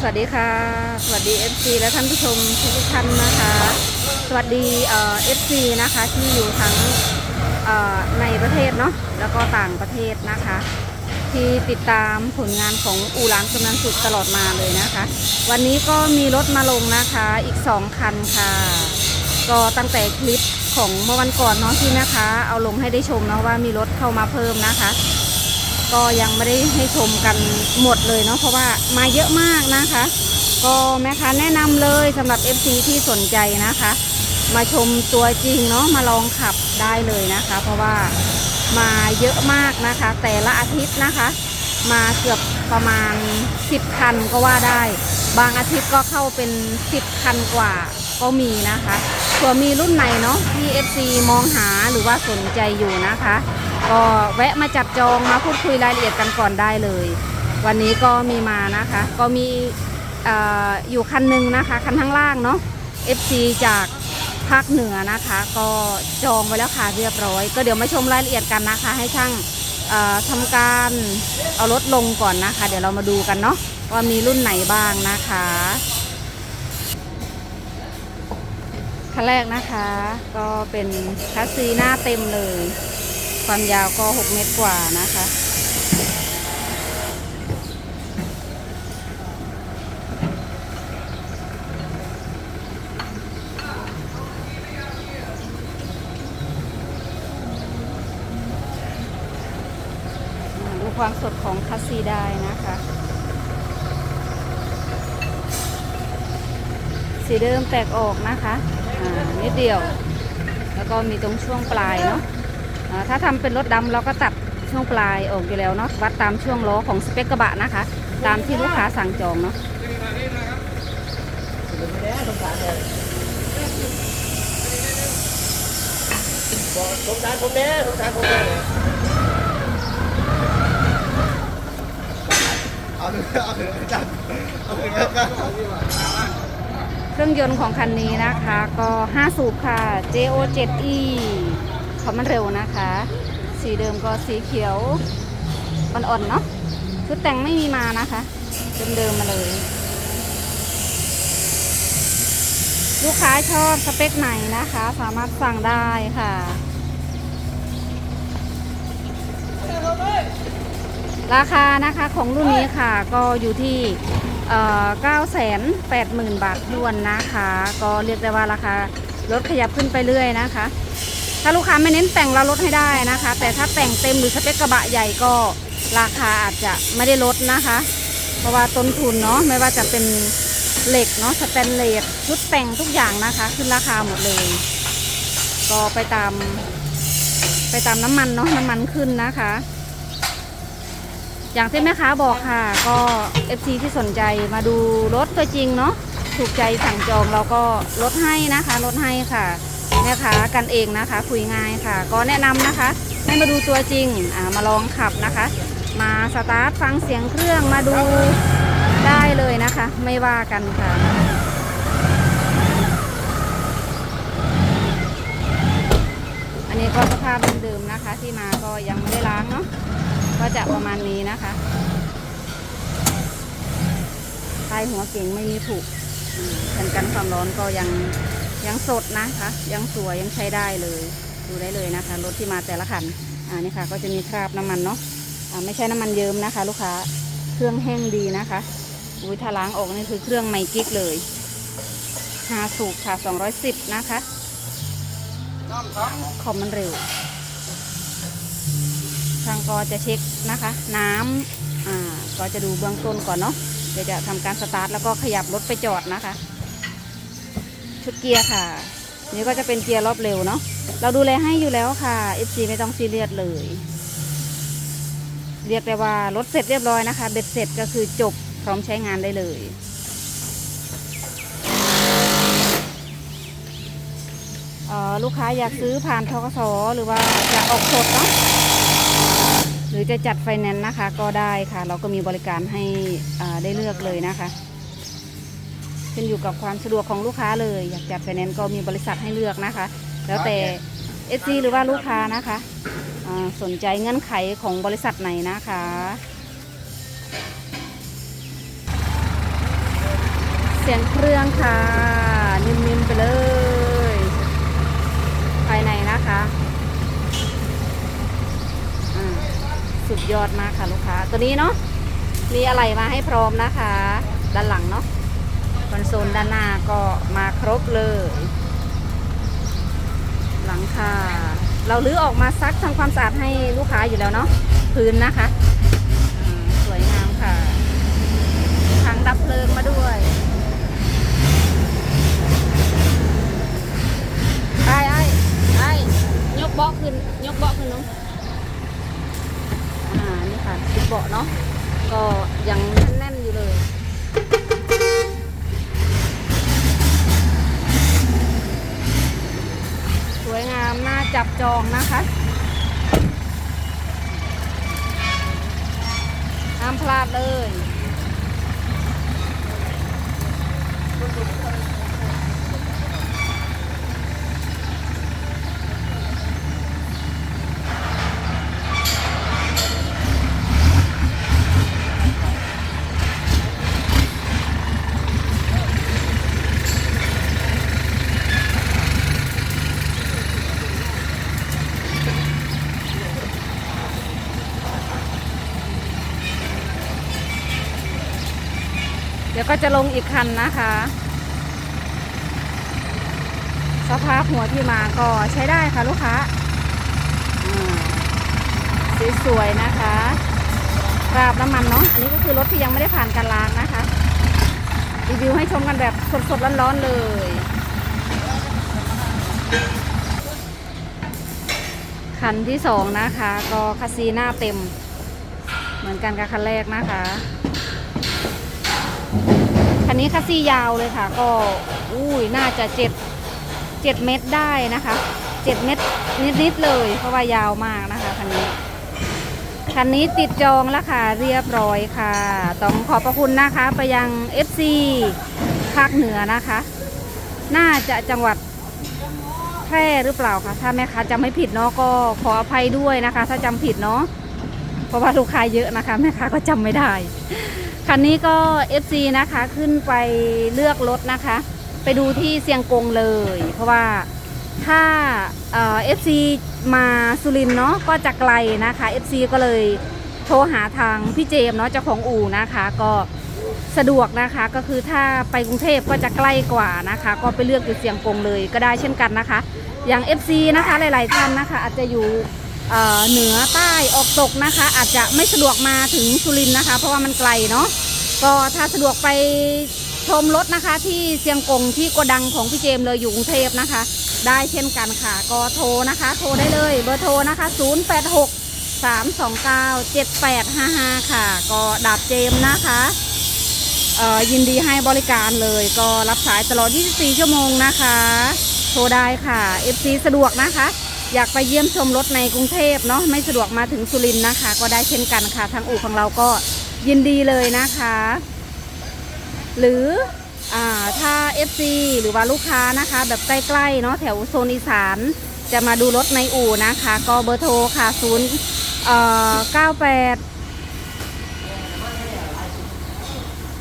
สวัสดีค่ะ สวัสดี FC และท่านผู้ชมทุกท่านนะคะ สวัสดีเอ่อฟซีนะคะที่อยู่ทั้งเอ่อในประเทศเนาะแล้วก็ต่างประเทศนะคะ ที่ติดตามผลงานของอูหลานกำนันสุดตลอดมาเลยนะคะ วันนี้ก็มีรถมาลงนะคะอีก 2 คันค่ะ ก็ตั้งแต่คลิปของเมื่อวันก่อนเนาะที่นะคะ เอาลงให้ได้ชมเนาะว่ามีรถเข้ามาเพิ่มนะคะ ก็ยังไม่ได้ให้ชมกันหมดเลยเนาะเพราะว่ามาเยอะมากนะคะ ก็แม่ค้าแนะนำเลยสำหรับ FC ที่สนใจนะคะ มาชมตัวจริงเนาะมาลองขับได้เลยนะคะ เพราะว่ามาเยอะมากนะคะ แต่ละอาทิตย์นะคะ มาเกือบประมาณ 10 คันก็ว่าได้ บางอาทิตย์ก็เข้าเป็น 10 คันกว่า ก็มีนะคะส่วนมีรุ่นไหนเนาะที่ FC มองหาหรือว่าสนใจอยู่นะคะ ก็แวะมาจับจองมาพูดคุยรายละเอียดกันก่อนได้เลย วันนี้ก็มีมานะคะ ก็มีออยู่คันหนึ่งนะคะ คันข้างล่างเนาะ FC จากภาคเหนือนะคะ ก็จองไว้แล้วค่ะเรียบร้อย ก็เดี๋ยวมาชมรายละเอียดกันนะคะ ให้ช่างเอ่อทำการเอารถลงก่อนนะคะ เดี๋ยวเรามาดูกันเนาะว่ามีรุ่นไหนบ้างนะคะ คันแรกนะคะ ก็เป็นคัสซีหน้าเต็มเลย ความยาวก็ 6 เมตรกว่านะคะดูความสดของคัสซีได้นะคะ สีเดิมแตกออกนะคะ นิดเดียว แล้วก็มีตรงช่วงปลายเนาะอ่าถ้าทำเป็นรถดำเราก็ตัดช่วงปลายออกอยู่แล้วเนาะวัดตามช่วงล้อของสเปคกระบะนะคะ ตามที่ลูกค้าสั่งจองเนาะสงสารผมแน่สงสารผมแน่เอาเถอะเอาเถอะจัดเอาเถอะครับ ครื่องยนต์ของคันนี้นะคะ ก็ 5 สูบค่ะ JO7E เขามันเร็วนะคะ สีเดิมก็สีเขียวอ่อนๆเนาะชุดแต่งไม่มีมานะคะ เดิมๆมาเลย ลูกค้าชอบสเปคไหนนะคะ สามารถสั่งได้ค่ะ ราคานะคะของรุ่นนี้ค่ะก็อยู่ที่ เก้าแสนแปดหมื่นบาททวนนะคะ ก็เรียกได้ว่าราคารถขยับขึ้นไปเรื่อยนะคะ ถ้าลูกค้าไม่เน้นแต่งเราลดให้ได้นะคะ แต่ถ้าแต่งเต็มหรือสเปคกระบะใหญ่ก็ราคาอาจจะไม่ได้ลดนะคะ เพราะว่าต้นทุนเนาะไม่ว่าจะเป็นเหล็กเนาะสแตนเลสชุดแต่งทุกอย่างนะคะ ขึ้นราคาหมดเลย ก็ไปตาม ไปตามน้ำมันเนาะน้ำมันขึ้นนะคะ อย่างที่แม่ค้าบอกค่ะ ก็ FC ที่สนใจมาดูรถตัวจริงเนาะถูกใจสั่งจองเราก็ลดให้นะคะลดให้ค่ะแม่ค้ากันเองนะคะ คุยง่ายค่ะ ก็แนะนำนะคะให้มาดูตัวจริงอ่ามาลองขับนะคะ มาสตาร์ทฟังเสียงเครื่องมาดูได้เลยนะคะ ไม่ว่ากันค่ะอันนี้ก็สภาพเดิมๆนะคะ ที่มาก็ยังไม่ได้ล้างเนาะ ก็จะประมาณนี้นะคะท้ายหัวเก่งไม่มีผุอืมแผ่นกันความร้อนก็ยังยังสดนะคะ ยังสวยยังใช้ได้เลย ดูได้เลยนะคะ รถที่มาแต่ละคันอ่านี่ค่ะ ก็จะมีคราบน้ำมันเนาะอ่าไม่ใช่น้ำมันเยิ้มนะคะ ลูกค้าเครื่องแห้งดีนะคะอุ้ยถ้าล้างออกนี่คือเครื่องไมกิ๊กเลยหาสูบค่ะ210 นะคะคอมมันเร็ว ทางก็จะเช็คนะคะ น้ำอ่าก็จะดูเบื้องต้นก่อนเนาะเดี๋ยวจะทำการสตาร์ทแล้วก็ขยับรถไปจอดนะคะ ชุดเกียร์ค่ะ นี่ก็จะเป็นเกียร์รอบเร็วเนาะเราดูแลให้อยู่แล้วค่ะ FC ไม่ต้องซีเรียสเลย เรียกได้ว่ารถเสร็จเรียบร้อยนะคะ เบ็ดเสร็จก็คือจบพร้อมใช้งานได้เลยลูกค้าอยากซื้อผ่านทกสหรือว่าอยากออกสดเนาะ หรือจะจัดไฟแนนซ์นะคะก็ได้ค่ะ เราก็มีบริการให้อ่าได้เลือกเลยนะคะขึ้นอยู่กับความสะดวกของลูกค้าเลย อยากจัดไฟแนนซ์ก็มีบริษัทให้เลือกนะคะ แล้วแต่เอซีหรือว่าลูกค้านะคะอ่าสนใจเงื่อนไขของบริษัทไหนนะคะสียงเครื่องค่ะ นิ่มๆไปเลย ภายในนะคะอ่า สุดยอดมากค่ะลูกค้า ตัวนี้เนาะมีอะไรมาให้พร้อมนะคะ ด้านหลังเนาะคอนโซลด้านหน้าก็มาครบเลย หลังคาเราลื้อออกมาซักทำความสะอาดให้ลูกค้าอยู่แล้วเนาะพื้นนะคะอ่าสวยงามค่ะถังดับเพลิงมาด้วย ไอ้ไอ้ไอ้ยกเบาะขึ้น ยกเบาะขึ้นเนาะอ่า นี่ค่ะติดเบาะเนาะ ก็ยังแน่นๆอยู่เลย สวยงามน่าจับจองนะคะห้ามพลาดเลย ดี๋ยวก็จะลงอีกคันนะคะ สภาพหัวที่มาก็ใช้ได้ค่ะลูกค้าสวยๆนะคะกราบน้ำมันเนาะอันนี้ก็คือรถที่ยังไม่ได้ผ่านการล้างนะคะ รีวิวให้ชมกันแบบสดๆร้อนๆเลยคันที่สองนะคะ ก็คาซีหน้าเต็ม เหมือนกันกับคันแรกนะคะ คันนี้คัสซี่ยาวเลยค่ะ ก็อุ้ยน่าจะเจ็ดเจ็ดเมตรได้นะคะเจ็ดเมตรนิดๆเลยเพราะว่ายาวมากนะคะคันนี้คันนี้ติดจองแล้วค่ะเรียบร้อยค่ะ ต้องขอบพระคุณนะคะไปยัง FC ภาคเหนือนะคะ น่าจะจังหวัดแพร่หรือเปล่าคะถ้าแม่ค้าจำไม่ผิดเนาะก็ขออภัยด้วยนะคะ ถ้าจำผิดเนาะ เพราะว่าลูกค้าเยอะนะคะแม่ค้าก็จำไม่ได้ คันนี้ก็ FC นะคะขึ้นไปเลือกรถนะคะ ไปดูที่เซียงกงเลย เพราะว่าถ้าเอฟซีมาสุรินทร์เนาะก็จะไกลนะคะ FC ก็เลยโทรหาทางพี่เจมเนาะเจ้าของอู่นะคะก็สะดวกนะคะก็คือถ้าไปกรุงเทพก็จะใกล้กว่านะคะ ก็ไปเลือกอยู่เซียงกงเลยก็ได้เช่นกันนะคะ อย่าง FC นะคะหลาย ๆ ท่านนะคะ อาจจะอยู่ เเหนือใต้ออกตกนะคะ อาจจะไม่สะดวกมาถึงสุรินทร์นะคะ เพราะว่ามันไกลเนาะก็ถ้าสะดวกไปชมรถนะคะ ที่เชียงกงที่โกดังของพี่เจมเลยอยู่กรุงเทพนะคะ ได้เช่นกันค่ะ ก็โทรนะคะ โทรได้เลยเบอร์โทรนะคะ 086 329 7855 ค่ะ ก็ดาบเจมนะคะยินดีให้บริการเลยก็รับสายตลอด 24 ชั่วโมงนะคะ โทรได้ค่ะ FC สะดวกนะคะ อยากไปเยี่ยมชมรถในกรุงเทพเนาะไม่สะดวกมาถึงสุรินทร์นะคะ ก็ได้เช่นกันค่ะ ทางอู่ของเราก็ยินดีเลยนะคะ หรืออาถ้า FC หรือว่าลูกค้านะคะ แบบใกล้ๆเนาะแถวโซนอีสานจะมาดูรถในอู่นะคะ ก็เบอร์โทรค่ะ0เอ่อ98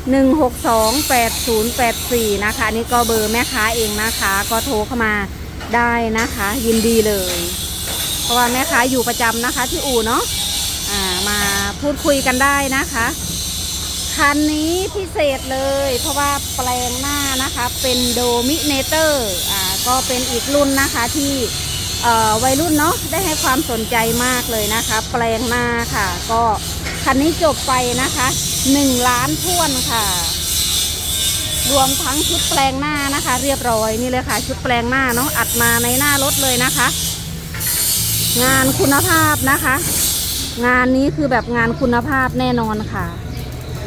1628084นะคะอันนี่ก็เบอร์แม่ค้าเองนะคะ ก็โทรเข้ามา ได้นะคะ ยินดีเลย เพราะว่าแม่ค้าอยู่ประจำนะคะ ที่อู่เนาะอ่ามาพูดคุยกันได้นะคะคันนี้พิเศษเลย เพราะว่าแปลงหน้านะคะ เป็นโดมิเนเตอร์อ่าก็เป็นอีกรุ่นนะคะที่วัยรุ่นเนาะได้ให้ความสนใจมากเลยนะคะ แปลงหน้าค่ะ ก็คันนี้จบไปนะคะ1ล้านท่วนค่ะ รวมทั้งชุดแปลงหน้านะคะ เรียบร้อยนี่เลยค่ะ ชุดแปลงหน้าเนาะอัดมาในหน้ารถเลยนะคะ งานคุณภาพนะคะ งานนี้คือแบบงานคุณภาพแน่นอนค่ะ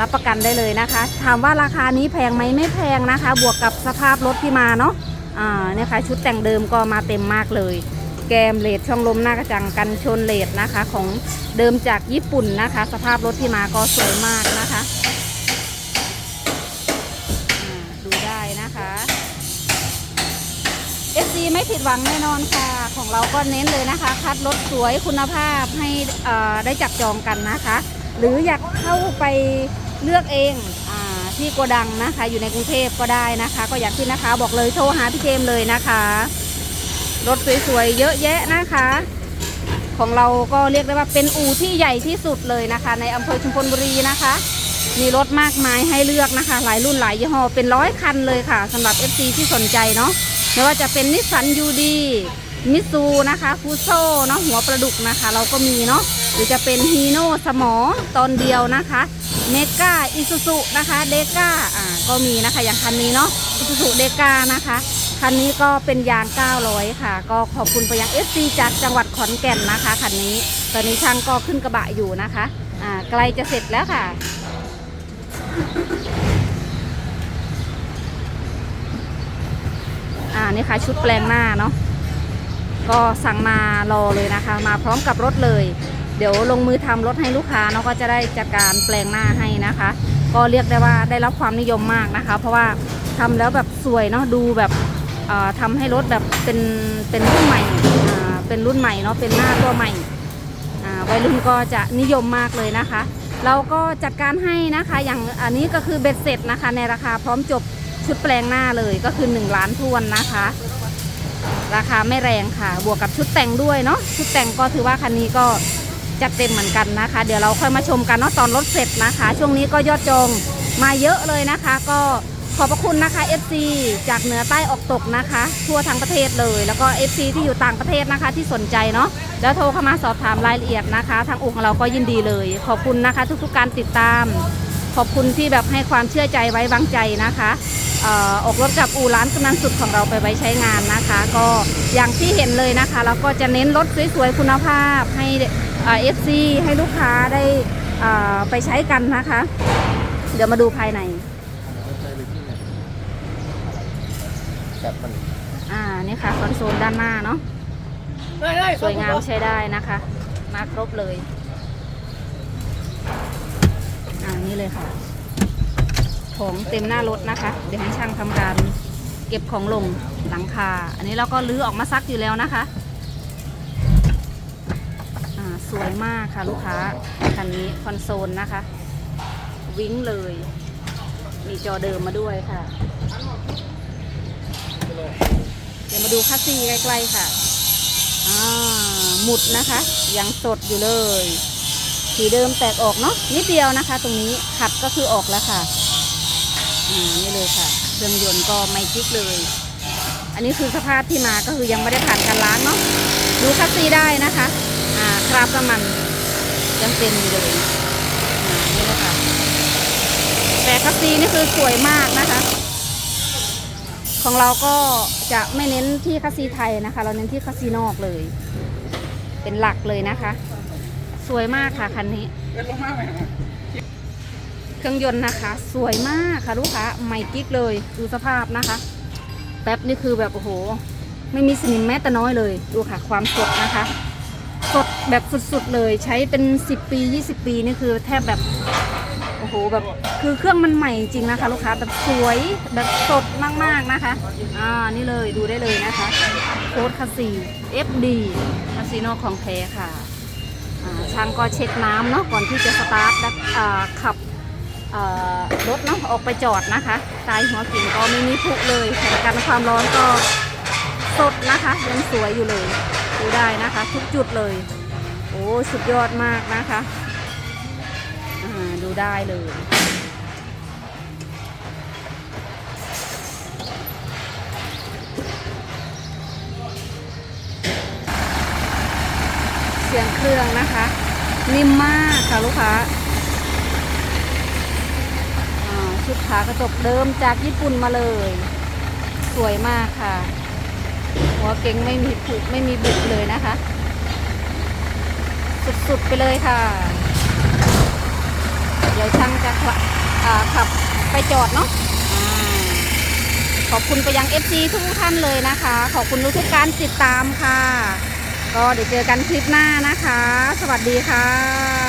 รับประกันได้เลยนะคะ ถามว่าราคานี้แพงไหมไม่แพงนะคะ บวกกับสภาพรถที่มาเนาะอ่าเนี่ยค่ะชุดแต่งเดิมก็มาเต็มมากเลยแกมเลดช่องลมหน้ากระจังกันชนเลดนะคะ ของเดิมจากญี่ปุ่นนะคะ สภาพรถที่มาก็สวยมากนะคะ FC ไม่ผิดหวังแน่นอนค่ะ ของเราก็เน้นเลยนะคะ คัดรถสวยคุณภาพให้ได้จับจองกันนะคะ หรืออยากเข้าไปเลือกเองอที่โกดังนะคะ อยู่ในกรุงเทพก็ได้นะคะ ก็อยางที่นะคะ บอกเลยโทรหาพี่เจมเลยนะคะรถสวยๆเยอะแยะนะคะ ของเราก็เรียกได้ว่าเป็นอู่ที่ใหญ่ที่สุดเลยนะคะ ในอำเภอชุมพลบุรีนะคะ มีรถมากมายให้เลือกนะคะ หลายรุ่นหลายยี่ห้อเป็นร้อยคันเลยค่ะสำหรับ FC ที่สนใจเนาะ ไม่ว่าจะเป็นนิสสันยูดีมิซูนะคะฟูโซเนาะหัวประดุกนะคะ เราก็มีเนาะหรือจะเป็นฮีโน่สมอตอนเดียวนะคะเมกาอิซูซุนะคะเดกาอ่าก็มีนะคะอย่างคันนี้เนาะอิซูซุเดกานะคะคันนี้ก็เป็นยาง 900 ค่ะ ก็ขอบคุณไปยัง FC จากจังหวัดขอนแก่นนะคะคันนี้ ตอนนี้ช่างก็ขึ้นกระบะอยู่นะคะอ่าใกล้จะเสร็จแล้วค่ะ อ่านี่ค่ะชุดแปลงหน้าเนาะก็สั่งมารอเลยนะคะ มาพร้อมกับรถเลย เดี๋ยวลงมือทำรถให้ลูกค้าเนาะก็จะได้จัดการแปลงหน้าให้นะคะ ก็เรียกได้ว่าได้รับความนิยมมากนะคะ เพราะว่าทำแล้วแบบสวยเนาะดูแบบเอ่อทำให้รถแบบเป็นเป็นรุ่นใหม่เป็นรุ่นใหม่เนาะเป็นหน้าตัวใหม่วัยรุ่นก็จะนิยมมากเลยนะคะ เราก็จัดการให้นะคะอย่างอันนี้ก็คือเบ็ดเสร็จนะคะในราคาพร้อมจบ ชุดแปลงหน้าเลยก็คือ 1 ล้านทวนนะคะ ราคาไม่แรงค่ะ บวกกับชุดแต่งด้วยเนาะชุดแต่งก็ถือว่าคันนี้ก็จัดเต็มเหมือนกันนะคะ เดี๋ยวเราค่อยมาชมกันเนาะตอนรถเสร็จนะคะ ช่วงนี้ก็ยอดจองมาเยอะเลยนะคะ ก็ขอบพระคุณนะคะ FC จากเหนือใต้ออกตกนะคะ ทั่วทั้งประเทศเลย แล้วก็ FC ที่อยู่ต่างประเทศนะคะที่สนใจเนาะแล้วโทรเข้ามาสอบถามรายละเอียดนะคะ ทางอู่ของเราก็ยินดีเลย ขอบคุณนะคะ ทุกๆการติดตาม ขอบคุณที่แบบให้ความเชื่อใจไว้วางใจนะคะเอ่อออกรถกับอู่ร้านกำนันสุดของเราไปไว้ใช้งานนะคะ ก็อย่างที่เห็นเลยนะคะเราก็จะเน้นรถสวยๆคุณภาพให้เอฟซีให้ลูกค้าได้เอ่อไปใช้กันนะคะ เดี๋ยวมาดูภายในจับมันอ่านี่ค่ะคอนโซลด้านหน้าเนาะสวยงามใช้ได้นะคะ มาครบเลย อ่านี่เลยค่ะ ของเต็มหน้ารถนะคะ เดี๋ยวให้ช่างทำการเก็บของลงหลังคา อันนี้เราก็ลื้อออกมาซักอยู่แล้วนะคะสวยมากค่ะลูกค้าคันนี้คอนโซลนะคะ วิ้งเลย มีจอเดิมมาด้วยค่ะเดี๋ยวมาดูคัสซีใกล้ๆค่ะหมุดนะคะ ยังสดอยู่เลย สีเดิมแตกออกเนาะนิดเดียวนะคะ ตรงนี้ขัดก็คือออกแล้วค่ะอ่านี่เลยค่ะ เครื่องยนต์ก็ไม่จิกเลย อันนี้คือสภาพที่มาก็คือยังไม่ได้ผ่านการล้างเนาะดูคัสซีได้นะคะอ่าคราบน้ำมันยังเต็มอยู่เลยอ่านี่นะคะแต่คัสซีนี่คือสวยมากนะคะ ของเราก็จะไม่เน้นที่คัสซีไทยนะคะ เราเน้นที่คัสซีนอกเลย เป็นหลักเลยนะคะ สวยมากค่ะคันนี้ เครื่องยนต์นะคะ สวยมากค่ะลูกค้าใหม่กิ๊กเลยดูสภาพนะคะ แป๊บนี่คือแบบโอ้โห ไม่มีสนิมแม้แต่น้อยเลย ดูค่ะ ความสดนะคะ สดแบบสุดๆเลยใช้เป็น 10 ปี 20 ปีนี่คือแทบแบบโอ้โหแบบคือเครื่องมันใหม่จริงนะคะ ลูกค้าแบบสวยแบบสดมากๆนะคะอ่านี่เลยดูได้เลยนะคะโค้ดคาซี FD คาสิโนของแท้ค่ะ ช่างก็เช็ดน้ำเนาะก่อนที่จะสตาร์ทขับรถเนาะออกไปจอดนะคะตายหัวกิ่งก็ไม่มีผุเลยแผ่นกันความร้อนก็สดนะคะยังสวยอยู่เลยดูได้นะคะ ทุกจุดเลย โอ้สุดยอดมากนะคะดูได้เลย เสียงเครื่องนะคะ นิ่มมากค่ะลูกค้าชุดขากระจกเดิมจากญี่ปุ่นมาเลย สวยมากค่ะ หัวเก่งไม่มีผุไม่มีบุกเลยนะคะ สุดๆไปเลยค่ะ เดี๋ยวช่างจะขับอ่าขับไปจอดเนาะขอบคุณไปยัง FC ทุกท่านเลยนะคะ ขอบคุณทุกการติดตามค่ะ ก็เดี๋ยวเจอกันคลิปหน้านะคะ สวัสดีค่ะ